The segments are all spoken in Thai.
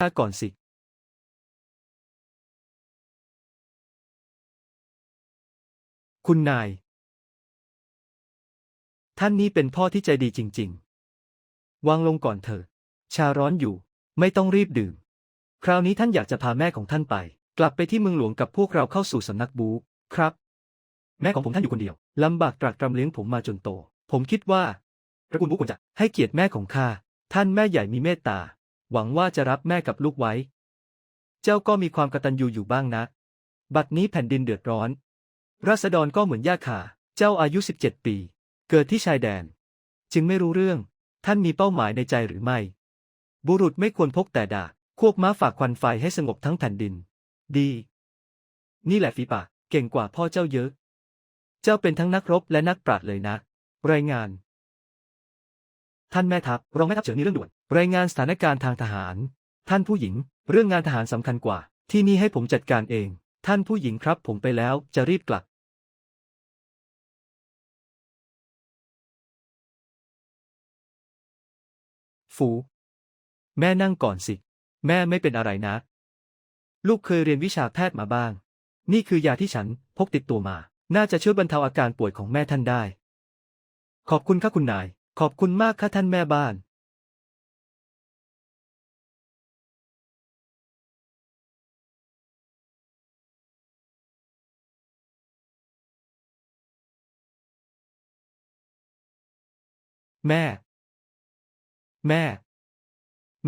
ข้าก่อนสิคุณนาย ท่านนี้เป็นพ่อที่ใจดีจริง ๆ วางลงก่อนเถอะ ชาร้อนอยู่ ไม่ต้องรีบดื่ม คราวนี้ท่านอยากจะพาแม่ของท่านไป กลับไปที่เมืองหลวงกับพวกเราเข้าสู่สำนักบูครับ แม่ของผมท่านอยู่คนเดียว ลำบากตรากตรำเลี้ยงผมมาจนโต ผมคิดว่าตระกูลบูควรจะให้เกียรติแม่ของข้า ท่านแม่ใหญ่มีเมตตา หวังว่าจะรับแม่กับลูกไว้ เจ้าก็มีความกตัญญูอยู่บ้างนะ บัดนี้แผ่นดินเดือดร้อน ราษฎรก็เหมือนหญ้าคาเจ้าอายุ 17 ปี เกิดที่ชายแดน จึงไม่รู้เรื่อง ท่านมีเป้าหมายในใจหรือไม่ บุรุษไม่ควรพกแต่ดาบควบม้าฝากควันไฟให้สงบทั้งแผ่นดิน ดี นี่แหละฝีปากเก่งกว่าพ่อเจ้าเยอะ เจ้าเป็นทั้งนักรบและนักปราชญ์เลยนะ รายงาน ท่านแม่ทัพรองแม่ทัพเฉินมีเรื่องด่วน รายงานสถานการณ์ทางทหาร ท่านผู้หญิง เรื่องงานทหารสำคัญกว่า ที่นี่ให้ผมจัดการเอง ท่านผู้หญิงครับผมไปแล้วจะรีบกลับ ฟู แม่นั่งก่อนสิ แม่ไม่เป็นอะไรนะ ลูกเคยเรียนวิชาแพทย์มาบ้าง นี่คือยาที่ฉันพกติดตัวมา น่าจะช่วยบรรเทาอาการป่วยของแม่ท่านได้ ขอบคุณค่ะคุณนาย ขอบคุณมากค่ะท่านแม่บ้าน แม่ แม่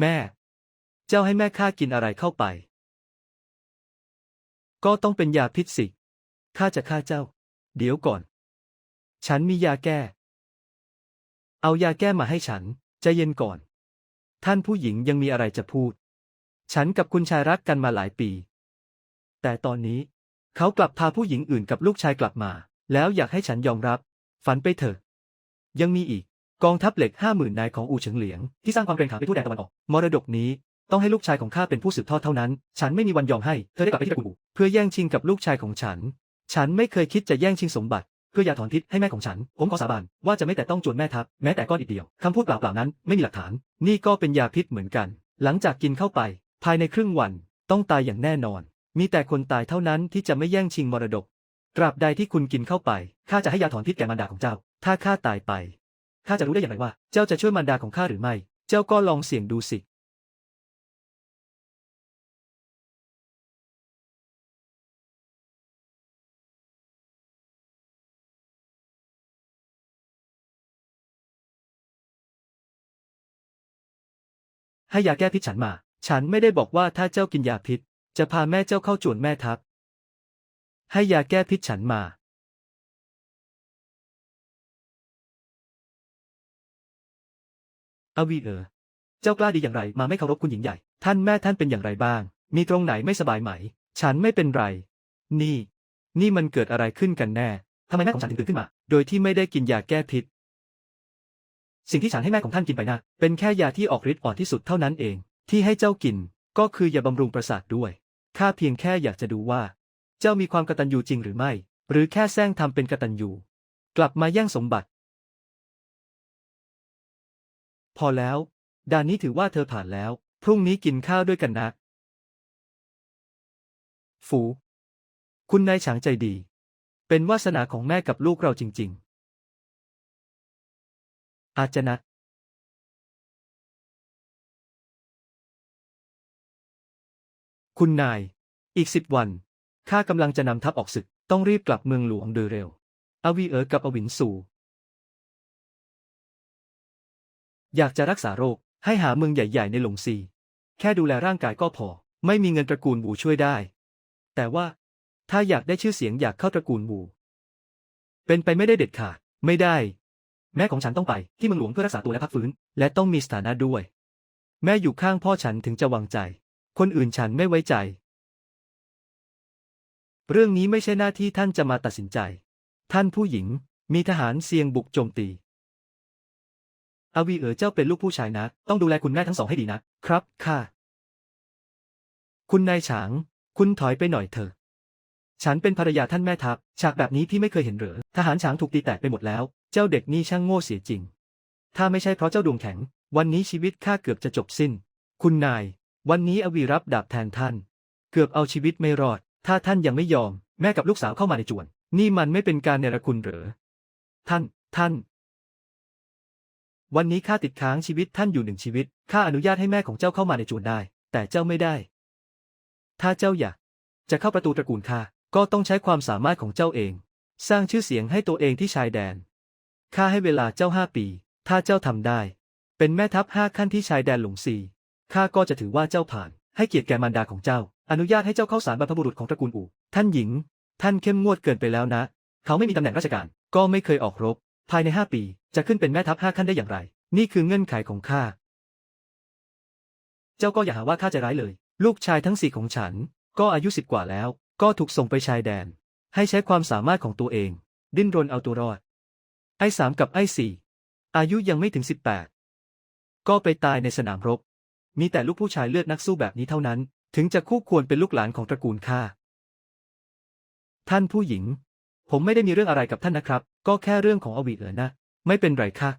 แม่ เจ้าให้แม่ข้ากินอะไรเข้าไป ก็ต้องเป็นยาพิษสิ ข้าจะฆ่าเจ้า เดี๋ยวก่อน ฉันมียาแก้ เอายาแก้มาให้ฉันใจเย็นก่อน ท่านผู้หญิงยังมีอะไรจะพูด ฉันกับคุณชายรักกันมาหลายปี แต่ตอนนี้เขากลับพาผู้หญิงอื่นกับลูกชายกลับมา แล้วอยากให้ฉันยอมรับ ฝันไปเถอะ ยังมีอีก กองทัพเหล็กห้าหมื่นนายของอูเฉิงเหลียง ที่สร้างความเกรงขามไปทั่วแดนตะวันออก มรดกนี้ ต้องให้ลูกชายของข้าเป็นผู้สืบทอดเท่านั้น ฉันไม่มีวันยอมให้ เธอได้กลับไปที่ตระกูลอูเพื่อแย่งชิงกับลูกชายของฉัน ฉันไม่เคยคิดจะแย่งชิงสมบัติ เพื่ออยาถอนพิษให้แม่ของฉัน ผมขอสาบานว่าจะไม่แต่ต้องจวนแม่ทัพแม้แต่ก้อนอีกเดียวคำพูดเปล่าๆนั้นไม่มีหลักฐาน นี่ก็เป็นยาพิษเหมือนกัน หลังจากกินเข้าไป ภายในครึ่งวันต้องตายอย่างแน่นอน มีแต่คนตายเท่านั้นที่จะไม่แย่งชิงมรดกตราบใดที่คุณกินเข้าไปข้าจะให้ยาถอนพิษแก่มารดาของเจ้า ถ้าข้าตายไป ข้าจะรู้ได้อย่างไรว่า เจ้าจะช่วยมารดาของข้าหรือไม่ เจ้าก็ลองเสี่ยงดูสิให้ยาแก้พิษฉันมา ฉันไม่ได้บอกว่าถ้าเจ้ากินยาพิษ จะพาแม่เจ้าเข้าจวนแม่ทัพ ให้ยาแก้พิษฉันมา อวีเออ เจ้ากล้าดีอย่างไรมาไม่เคารพคุณหญิงใหญ่ ท่านแม่ท่านเป็นอย่างไรบ้าง มีตรงไหนไม่สบายไหม ฉันไม่เป็นไร นี่ นี่มันเกิดอะไรขึ้นกันแน่ทำไมแม่ของฉันถึงตื่นขึ้นมา โดยที่ไม่ได้กินยาแก้พิษ สิ่งที่ฉันให้แม่ของท่านกินไปนะเป็นแค่ยาที่ออกฤทธิ์อ่อนที่สุดเท่านั้นเอง ที่ให้เจ้ากิน ก็คือยาบำรุงประสาทด้วยข้าเพียงแค่อยากจะดูว่า เจ้ามีความกตัญญูจริงหรือไม่ หรือแค่แซงทำเป็นกตัญญูกลับมาแย่งสมบัติ พอแล้วด่านนี้ถือว่าเธอผ่านแล้ว พรุ่งนี้กินข้าวด้วยกันนะ ฝู คุณนายฉางใจดี เป็นวาสนาของแม่กับลูกเราจริง ๆ อาจจะนะคุณนาย อีกสิบวัน ข้ากำลังจะนำทัพออกศึก ต้องรีบกลับเมืองหลวงโดยเร็ว อวีเอ๋อกับอวินสู อยากจะรักษาโรค ให้หาเมืองใหญ่ ๆ ในหลงซี แค่ดูแลร่างกายก็พอ ไม่มีเงินตระกูลบูช่วยได้ แต่ว่า ถ้าอยากได้ชื่อเสียงอยากเข้าตระกูลบูเป็นไปไม่ได้เด็ดขาด ไม่ได้ แม่ของฉันต้องไปที่เมืองหลวงเพื่อรักษาตัวและพักฟื้น และต้องมีสถานะด้วย แม่อยู่ข้างพ่อฉันถึงจะวางใจ คนอื่นฉันไม่ไว้ใจ เรื่องนี้ไม่ใช่หน้าที่ท่านจะมาตัดสินใจ ท่านผู้หญิงมีทหารเซียงบุกโจมตี อาวีเอ๋อเจ้าเป็นลูกผู้ชายนะ ต้องดูแลคุณแม่ทั้งสองให้ดีนะ ครับ ค่ะ คุณนายฉาง คุณถอยไปหน่อยเถอะ ฉันเป็นภรรยาท่านแม่ทัพ ฉากแบบนี้พี่ไม่เคยเห็นเหรอ ทหารฉางถูกตีแตกไปหมดแล้ว เจ้าเด็กนี่ช่างโง่เสียจริง ถ้าไม่ใช่เพราะเจ้าดวงแข็ง วันนี้ชีวิตข้าเกือบจะจบสิ้น คุณนาย วันนี้อวีรับดาบแทนท่าน เกือบเอาชีวิตไม่รอด ถ้าท่านยังไม่ยอม แม่กับลูกสาวเข้ามาในจวน นี่มันไม่เป็นการเนรคุณเหรอ ท่าน ท่าน วันนี้ข้าติดค้างชีวิตท่านอยู่หนึ่งชีวิต ข้าอนุญาตให้แม่ของเจ้าเข้ามาในจวนได้ แต่เจ้าไม่ได้ ถ้าเจ้าอยาก จะเข้าประตูตระกูลข้า ก็ต้องใช้ความสามารถของเจ้าเอง สร้างชื่อเสียงให้ตัวเองที่ชายแดน ข้าให้เวลาเจ้าห้าปี ถ้าเจ้าทำได้ เป็นแม่ทัพห้าขั้นที่ชายแดนหลงซีข้าก็จะถือว่าเจ้าผ่าน ให้เกียรติแก่มารดาของเจ้า อนุญาตให้เจ้าเข้าสารบรรพบุรุษของตระกูลอู่ ท่านหญิง ท่านเข้มงวดเกินไปแล้วนะ เขาไม่มีตำแหน่งราชการ ก็ไม่เคยออกรบ ภายในห้าปี จะขึ้นเป็นแม่ทัพห้าขั้นได้อย่างไร นี่คือเงื่อนไขของข้า เจ้าก็อย่าหาว่าข้าใจร้ายเลย ลูกชายทั้งสี่ของฉัน ก็อายุสิบกว่าแล้ว ก็ถูกส่งไปชายแดน ให้ใช้ความสามารถของตัวเอง ดิ้นรนเอาตัวรอด ไอ้สามกับไอ้สี่อายุยังไม่ถึงสิบแปดก็ไปตายในสนามรบ มีแต่ลูกผู้ชายเลือดนักสู้แบบนี้เท่านั้น ถึงจะคู่ควรเป็นลูกหลานของตระกูลข้า ท่านผู้หญิง ผมไม่ได้มีเรื่องอะไรกับท่านนะครับ ก็แค่เรื่องของอวีเอ๋อนะ ไม่เป็นไรค่ะ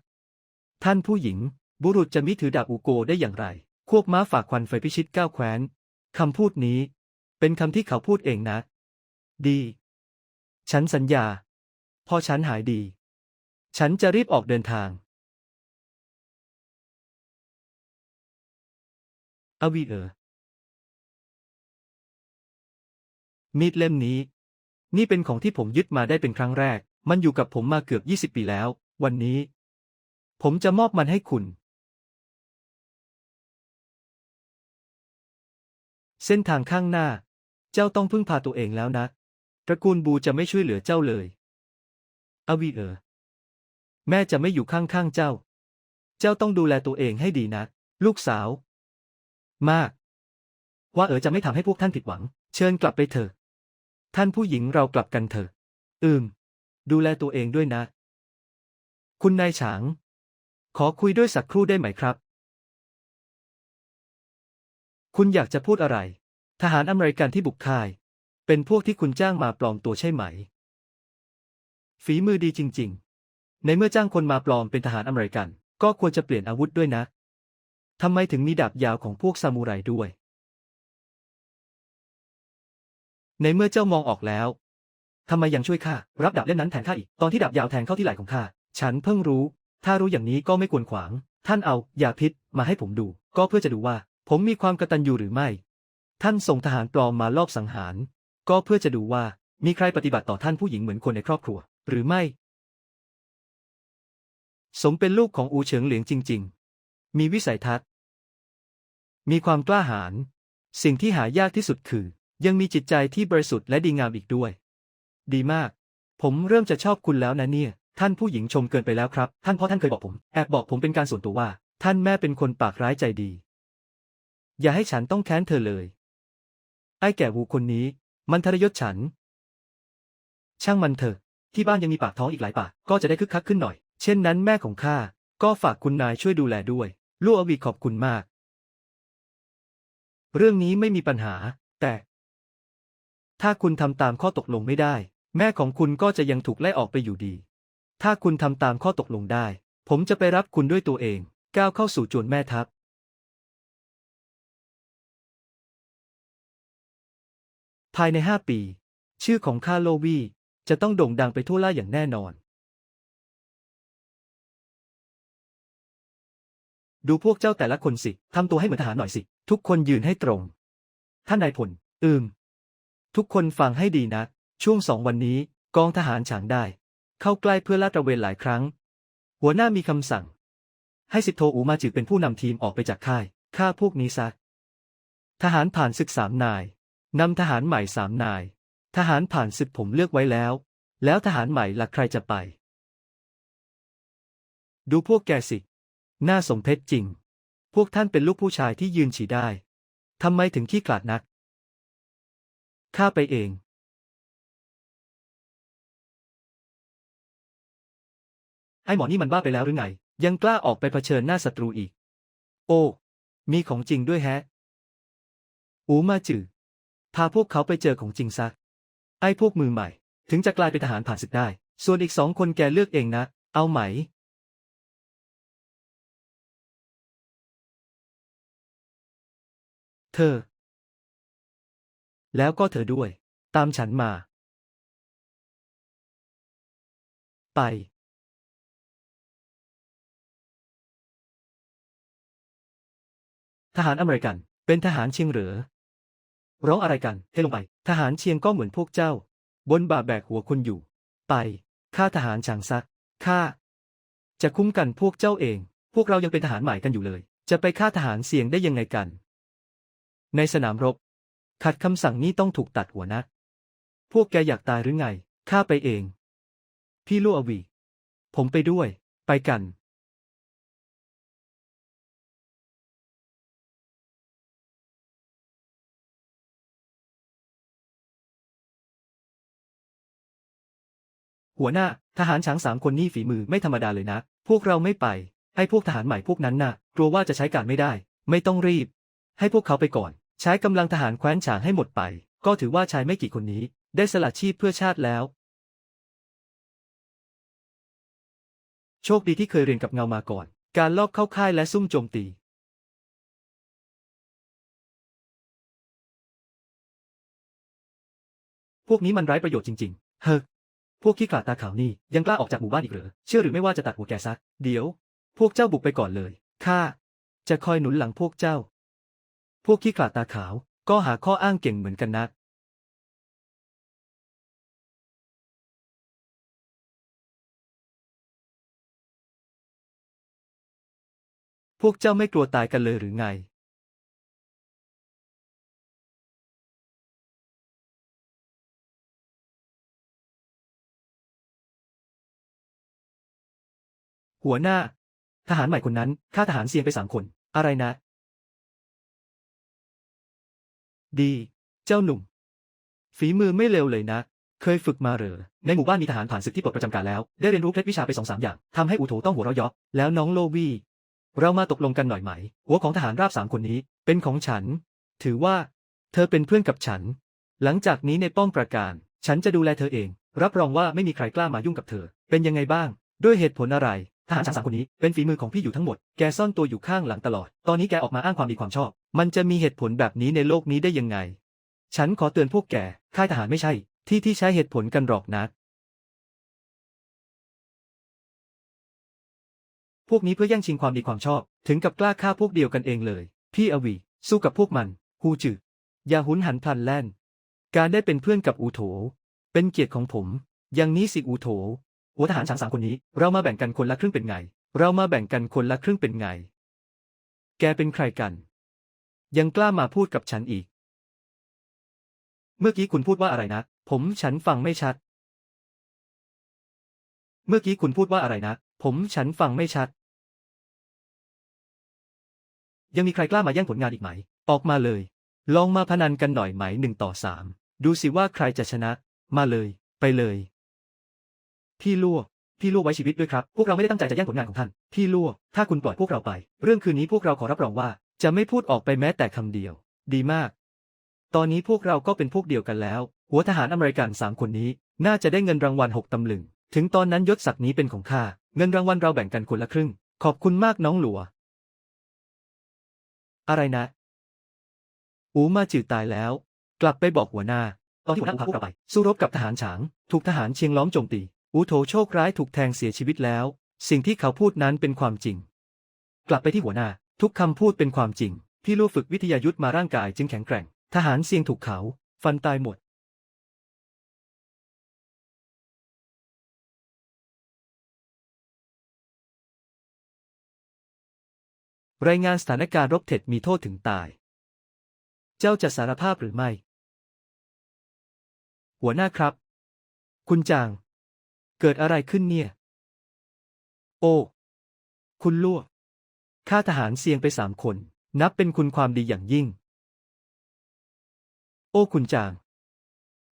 ท่านผู้หญิง บุรุษจะมิถือดาบอูโกได้อย่างไร ควบม้าฝากควันไฟพิชิตก้าวแคว้นคำพูดนี้ เป็นคำที่เขาพูดเองนะ ดี ฉันสัญญา พอฉันหายดี ฉันจะรีบออกเดินทาง อวีเออมีดเล่มนี้ นี่เป็นของที่ผมยึดมาได้เป็นครั้งแรก มันอยู่กับผมมาเกือบ 20 ปีแล้ว วันนี้ ผมจะมอบมันให้คุณ เส้นทางข้างหน้า เจ้าต้องพึ่งพาตัวเองแล้วนะ ตระกูลบูจะไม่ช่วยเหลือเจ้าเลยอวีเออ แม่จะไม่อยู่ข้างๆเจ้า เจ้าต้องดูแลตัวเองให้ดีนะ ลูกสาว มาก ว่าเอ๋อจะไม่ทำให้พวกท่านผิดหวัง เชิญกลับไปเถอะ ท่านผู้หญิงเรากลับกันเถอะ อืม ดูแลตัวเองด้วยนะ คุณนายฉาง ขอคุยด้วยสักครู่ได้ไหมครับ คุณอยากจะพูดอะไร ทหารอเมริกันที่บุกค่าย เป็นพวกที่คุณจ้างมาปลอมตัวใช่ไหม ฝีมือดีจริง ๆ ในเมื่อจ้างคนมาปลอมเป็นทหารอเมริกัน ก็ควรจะเปลี่ยนอาวุธด้วยนะทำไมถึงมีดาบยาวของพวกซามูไรด้วย ในเมื่อเจ้ามองออกแล้ว ทำไมยังช่วยข้ารับดาบเล่มนั้นแทนข้าอีก ตอนที่ดาบยาวแทงเข้าที่ไหล่ของข้า ฉันเพิ่งรู้ ถ้ารู้อย่างนี้ก็ไม่ควรขวาง ท่านเอายาพิษมาให้ผมดู ก็เพื่อจะดูว่า ผมมีความกระตัญญูหรือไม่ ท่านส่งทหารปลอมมาลอบสังหาร ก็เพื่อจะดูว่ามีใครปฏิบัติต่อท่านผู้หญิงเหมือนคนในครอบครัว หรือไม่ สมเป็นลูกของอูเฉิงเหลียงจริง ๆ มีวิสัยทัศน์ มีความกล้าหาญ สิ่งที่หายากที่สุดคือ ยังมีจิตใจที่บริสุทธิ์และดีงามอีกด้วย ดีมาก ผมเริ่มจะชอบคุณแล้วนะเนี่ย ท่านผู้หญิงชมเกินไปแล้วครับ ท่านพ่อท่านเคยบอกผม แอบบอกผมเป็นการส่วนตัวว่า ท่านแม่เป็นคนปากร้ายใจดี อย่าให้ฉันต้องแค้นเธอเลย ไอ้แก่วูคนนี้ มันทรยศฉัน ช่างมันเถอะ ที่บ้านยังมีปากท้องอีกหลายปาก ก็จะได้คึกคักขึ้นหน่อย เช่นนั้นแม่ของข้า ก็ฝากคุณนายช่วยดูแลด้วย ลูกอวีขอบคุณมาก เรื่องนี้ไม่มีปัญหา แต่ ถ้าคุณทำตามข้อตกลงไม่ได้ แม่ของคุณก็จะยังถูกไล่ออกไปอยู่ดี ถ้าคุณทำตามข้อตกลงได้ ผมจะไปรับคุณด้วยตัวเอง ก้าวเข้าสู่จวนแม่ทัพ ภายในห้าปี ชื่อของข้าโลวีจะต้องโด่งดังไปทั่วล่าอย่างแน่นอน ดูพวกเจ้าแต่ละคนสิ ทำตัวให้เหมือนทหารหน่อยสิ ทุกคนยืนให้ตรง ท่านนายพล อืม ทุกคนฟังให้ดีนะ ช่วงสองวันนี้กองทหารฉางได้ เข้าใกล้เพื่อลาดตระเวนหลายครั้ง หัวหน้ามีคำสั่ง ให้สิบโทอูมาจือเป็นผู้นำทีมออกไปจากค่ายฆ่าพวกนี้ซะทหารผ่านศึกสามนายนำทหารใหม่สามนาย ทหารผ่านศึกผมเลือกไว้แล้ว แล้วทหารใหม่ละใครจะไป ดูพวกแกสิ น่าสมเพชจริง พวกท่านเป็นลูกผู้ชายที่ยืนฉี่ได้ทำไมถึงขี้กลาดนักข้าไปเอง ไอ้หมอนี่มันบ้าไปแล้วหรือไง ยังกล้าออกไปเผชิญหน้าศัตรูอีก โอ้ มีของจริงด้วยแฮะ อูมาจือพาพวกเขาไปเจอของจริงซะ ไอ้พวกมือใหม่ ถึงจะกลายเป็นทหารผ่านศึกได้ ส่วนอีกสองคนแกเลือกเองนะ เอาไหม เธอ แล้วก็เธอด้วย ตามฉันมา ไป ทหารอเมริกัน เป็นทหารเชียงเหรอร้องอะไรกันให้ลงไป ทหารเชียงก็เหมือนพวกเจ้า บนบ่าแบกหัวคนอยู่ ไปข้าทหารฉางซักข้าจะคุ้มกันพวกเจ้าเอง พวกเรายังเป็นทหารใหม่กันอยู่เลย จะไปฆ่าทหารเสียงได้ยังไงกัน ในสนามรบ ขัดคำสั่งนี้ต้องถูกตัดหัวนะ พวกแกอยากตายหรือไงข้าไปเอง พี่ลู่อวี ผมไปด้วย ไปกัน หัวหน้า ทหารช้างสามคนนี่ฝีมือไม่ธรรมดาเลยนะ พวกเราไม่ไป ให้พวกทหารใหม่พวกนั้นน่ะ กลัวว่าจะใช้การไม่ได้ ไม่ต้องรีบ ให้พวกเขาไปก่อน ใช้กำลังทหารแคว้นฉางให้หมดไป ก็ถือว่าชายไม่กี่คนนี้ ได้สละชีพเพื่อชาติแล้ว โชคดีที่เคยเรียนกับเงามาก่อน การลอบเข้าค่ายและซุ่มโจมตีพวกนี้มันไร้ประโยชน์จริง ๆ เฮ้อ พวกขี้ขลาดตาขาวนี่ยังกล้าออกจากหมู่บ้านอีกเหรอ เชื่อหรือไม่ว่าจะตัดหัวแกซัก เดี๋ยว พวกเจ้าบุกไปก่อนเลย ข้า จะคอยหนุนหลังพวกเจ้า พวกขี้ขลาดตาขาว ก็หาข้ออ้างเก่งเหมือนกันนะพวกเจ้าไม่กลัวตายกันเลยหรือไง หัวหน้า ทหารใหม่คนนั้นฆ่าทหารเซียงไปสามคน อะไรนะ ดี เจ้าหนุ่ม ฝีมือไม่เลวเลยนะ เคยฝึกมาเหรอ ในหมู่บ้านมีทหารผ่านศึกที่ปลดประจำการแล้ว ได้เรียนรู้เคล็ดวิชาไปสองสามอย่าง ทำให้อูโถต้องหัวเราะเยาะแล้วน้องโลวี่ เรามาตกลงกันหน่อยไหม หัวของทหารราบสามคนนี้ เป็นของฉัน ถือว่า เธอเป็นเพื่อนกับฉัน หลังจากนี้ในป้อมประการ ฉันจะดูแลเธอเอง รับรองว่าไม่มีใครกล้ามายุ่งกับเธอ เป็นยังไงบ้าง ด้วยเหตุผลอะไร ทหารชายสามคนนี้เป็นฝีมือของพี่อยู่ทั้งหมด แกซ่อนตัวอยู่ข้างหลังตลอด ตอนนี้แกออกมาอ้างความดีความชอบ มันจะมีเหตุผลแบบนี้ในโลกนี้ได้ยังไง ฉันขอเตือนพวกแก ค่ายทหารไม่ใช่ ที่ที่ใช้เหตุผลกันหรอกนะพวกนี้เพื่อแย่งชิงความดีความชอบ ถึงกับกล้าฆ่าพวกเดียวกันเองเลย พี่อวี สู้กับพวกมัน ฮูจืออย่าหุนหันพลันแล่น การได้เป็นเพื่อนกับอูโถ เป็นเกียรติของผม อย่างนี้สิอูโถ หัวทหารช้างสามคนนี้ เรามาแบ่งกันคนละครึ่งเป็นไง เรามาแบ่งกันคนละครึ่งเป็นไง แกเป็นใครกัน ยังกล้ามาพูดกับฉันอีก เมื่อกี้คุณพูดว่าอะไรนะ ผมฉันฟังไม่ชัด เมื่อกี้คุณพูดว่าอะไรนะ ผมฉันฟังไม่ชัด ยังมีใครกล้ามาแย่งผลงานอีกไหม ออกมาเลย ลองมาพนันกันหน่อยไหมหนึ่งต่อสาม ดูสิว่าใครจะชนะ มาเลย ไปเลย พี่ลวพี่ลวไว้ชีวิตด้วยครับ พวกเราไม่ได้ตั้งใจจะแย่งผลงานของท่าน พี่ลวถ้าคุณปล่อยพวกเราไป เรื่องคืนนี้พวกเราขอรับรองว่า จะไม่พูดออกไปแม้แต่คำเดียว ดีมาก ตอนนี้พวกเราก็เป็นพวกเดียวกันแล้ว หัวทหารอเมริกันสามคนนี้ น่าจะได้เงินรางวัลหกตำลึง ถึงตอนนั้นยศศักดิ์นี้เป็นของข้า เงินรางวัลเราแบ่งกันคนละครึ่ง ขอบคุณมากน้องหลัว อะไรนะ อูมาจืดตายแล้ว กลับไปบอกหัวหน้า ตอนที่หัวหน้าพาพวกเราไป สู้รบกับทหารฉาง ถูกทหารเชียงล้อมโจมตี อูโถโชคร้ายถูกแทงเสียชีวิตแล้ว สิ่งที่เขาพูดนั้นเป็นความจริง กลับไปที่หัวหน้า ทุกคำพูดเป็นความจริง พี่ลู่ฝึกวิทยายุทธมาร่างกายจึงแข็งแกร่ง ทหารเซียงถูกเขา ฟันตายหมด รายงานสถานการณ์รบเท็ดมีโทษถึงตาย เจ้าจะสารภาพหรือไม่ หัวหน้าครับ คุณจาง เกิดอะไรขึ้นเนี่ย โอ้ คุณลั่วข้าทหารเสียงไปสามคน นับเป็นคุณความดีอย่างยิ่ง โอ้คุณจาง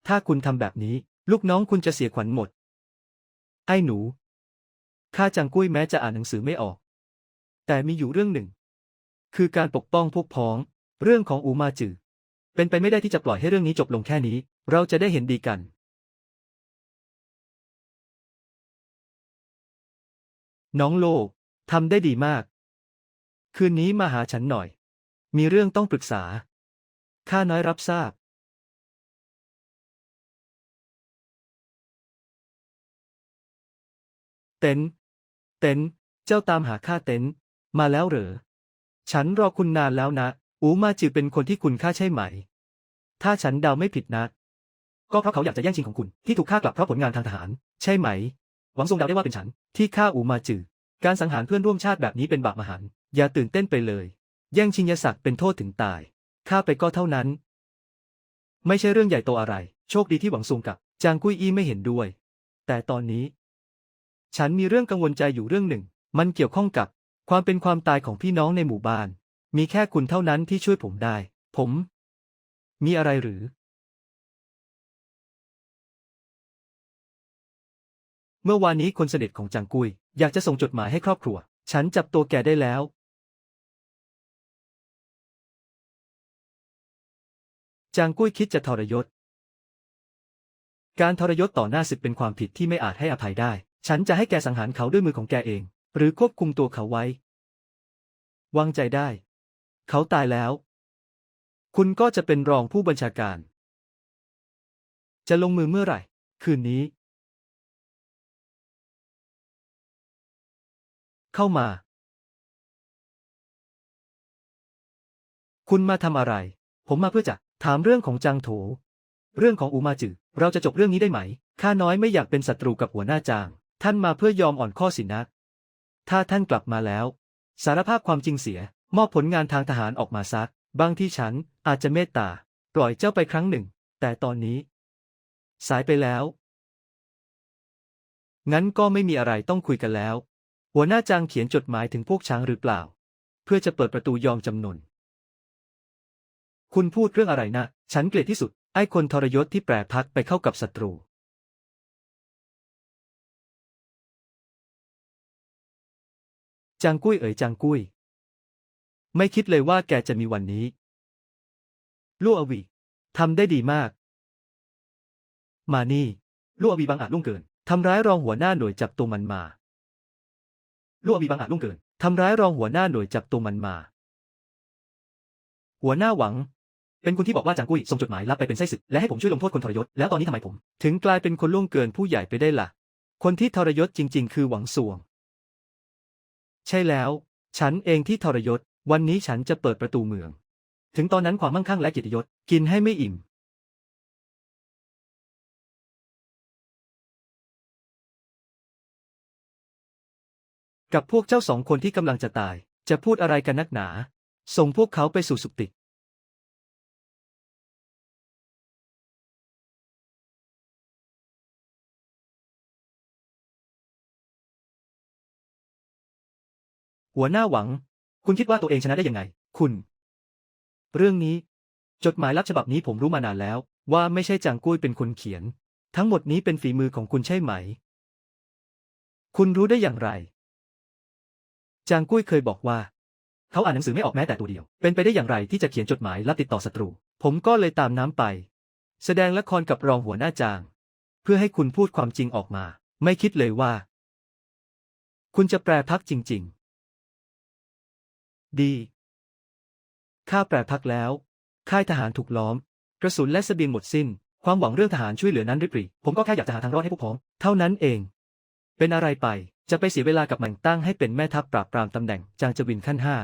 ถ้าคุณทำแบบนี้ ลูกน้องคุณจะเสียขวัญหมด ไอ้หนู ข้าจางกุ้ยแม้จะอ่านหนังสือไม่ออก แต่มีอยู่เรื่องหนึ่ง คือการปกป้องพวกพ้อง เรื่องของอูมาจือ เป็นไปไม่ได้ที่จะปล่อยให้เรื่องนี้จบลงแค่นี้ เราจะได้เห็นดีกัน น้องโลทำได้ดีมาก คืนนี้มาหาฉันหน่อย มีเรื่องต้องปรึกษา ข้าน้อยรับทราบ เต็นเต็นเจ้าตามหาข้าเต็นมาแล้วเหรอ ฉันรอคุณนานแล้วนะ อูมาจือเป็นคนที่คุณฆ่าใช่ไหม ถ้าฉันเดาไม่ผิดนะ ก็เพราะเขาอยากจะแย่งชิงของคุณ ที่ถูกฆ่ากลับเพราะผลงานทางทหาร ใช่ไหม หวังทรงเดาได้ว่าเป็นฉัน ที่ฆ่าอูมาจือ การสังหารเพื่อนร่วมชาติแบบนี้เป็นบาปมหันต์อย่าตื่นเต้นไปเลย แย่งชิงยศักดิ์เป็นโทษถึงตายฆ่าไปก็เท่านั้น ไม่ใช่เรื่องใหญ่โตอะไร โชคดีที่หวังซุงกับจางกุ้ยอี้ไม่เห็นด้วย แต่ตอนนี้ ฉันมีเรื่องกังวลใจอยู่เรื่องหนึ่ง มันเกี่ยวข้องกับความเป็นความตายของพี่น้องในหมู่บ้าน มีแค่คุณเท่านั้นที่ช่วยผมได้ ผม มีอะไรหรือ เมื่อวานนี้คนสนิทของจางกุย อยากจะส่งจดหมายให้ครอบครัว ฉันจับตัวแกได้แล้ว จางกุ้ยคิดจะทรยศ การทรยศต่อหน้าสิทธิ์เป็นความผิดที่ไม่อาจให้อภัยได้ ฉันจะให้แกสังหารเขาด้วยมือของแกเอง หรือควบคุมตัวเขาไว้ วางใจได้ เขาตายแล้ว คุณก็จะเป็นรองผู้บัญชาการ จะลงมือเมื่อไหร่ คืนนี้ เข้ามา คุณมาทำอะไร ผมมาเพื่อจะถามเรื่องของจางโถ เรื่องของอูมาจือ เราจะจบเรื่องนี้ได้ไหม ข้าน้อยไม่อยากเป็นศัตรูกับหัวหน้าจาง ท่านมาเพื่อยอมอ่อนข้อสินะถ้าท่านกลับมาแล้ว สารภาพความจริงเสีย มอบผลงานทางทหารออกมาซัก บางที่ฉันอาจจะเมตตา ปล่อยเจ้าไปครั้งหนึ่ง แต่ตอนนี้ สายไปแล้ว งั้นก็ไม่มีอะไรต้องคุยกันแล้ว หัวหน้าจางเขียนจดหมายถึงพวกช้างหรือเปล่า เพื่อจะเปิดประตูยอมจำนน คุณพูดเรื่องอะไรนะ ฉันเกลียดที่สุด ไอ้คนทรยศที่แปรพักไปเข้ากับศัตรู จางกุ้ยเอ๋ยจางกุ้ย ไม่คิดเลยว่าแกจะมีวันนี้ ลู่อวีทำได้ดีมาก มานี่ ลู่อวีบางอาจลุ่งเกิน ทำร้ายรองหัวหน้าหน่วยจับตัวมันมา ลู่อวีบางอาจลุ่งเกินทำร้ายรองหัวหน้าหน่วยจับตัวมันมา หัวหน้าหวัง เป็นคุณที่บอกว่าจางกุ้ยส่งจดหมายลับไปเป็นไส้ศึกและให้ผมช่วยลงโทษคนทรยศแล้วตอนนี้ทำไมผม ถึงกลายเป็นคนล่วงเกินผู้ใหญ่ไปได้ล่ะ คนที่ทรยศจริง ๆ คือหวังสวง ใช่แล้ว ฉันเองที่ทรยศ วันนี้ฉันจะเปิดประตูเมือง ถึงตอนนั้นความมั่งคั่งและเกิตยศกินให้ไม่อิ่ม กับพวกเจ้าสองคนที่กำลังจะตาย จะพูดอะไรกันนักหนา ส่งพวกเขาไปสู่สุคติหัวหน้าหวัง คุณคิดว่าตัวเองชนะได้ยังไง คุณ เรื่องนี้ จดหมายลับฉบับนี้ผมรู้มานานแล้ว ว่าไม่ใช่จางกุ้ยเป็นคนเขียน ทั้งหมดนี้เป็นฝีมือของคุณใช่ไหม คุณรู้ได้อย่างไร จางกุ้ยเคยบอกว่า เขาอ่านหนังสือไม่ออกแม้แต่ตัวเดียว เป็นไปได้อย่างไรที่จะเขียนจดหมายลับติดต่อศัตรู ผมก็เลยตามน้ำไป แสดงละครกับรองหัวหน้าจาง เพื่อให้คุณพูดความจริงออกมา ไม่คิดเลยว่า คุณจะแปรพักจริง ๆ ดีข้าแปรพักแล้ว ค่ายทหารถูกล้อม กระสุนและเสบียงหมดสิ้น ความหวังเรื่องทหารช่วยเหลือนั้นริบหรี่ผมก็แค่อยากจะหาทางรอดให้พวกพ้อง เท่านั้นเอง เป็นอะไรไป จะไปเสียเวลากับมันตั้งให้เป็นแม่ทัพปราบปรามตำแหน่งจางจวินขั้นห้า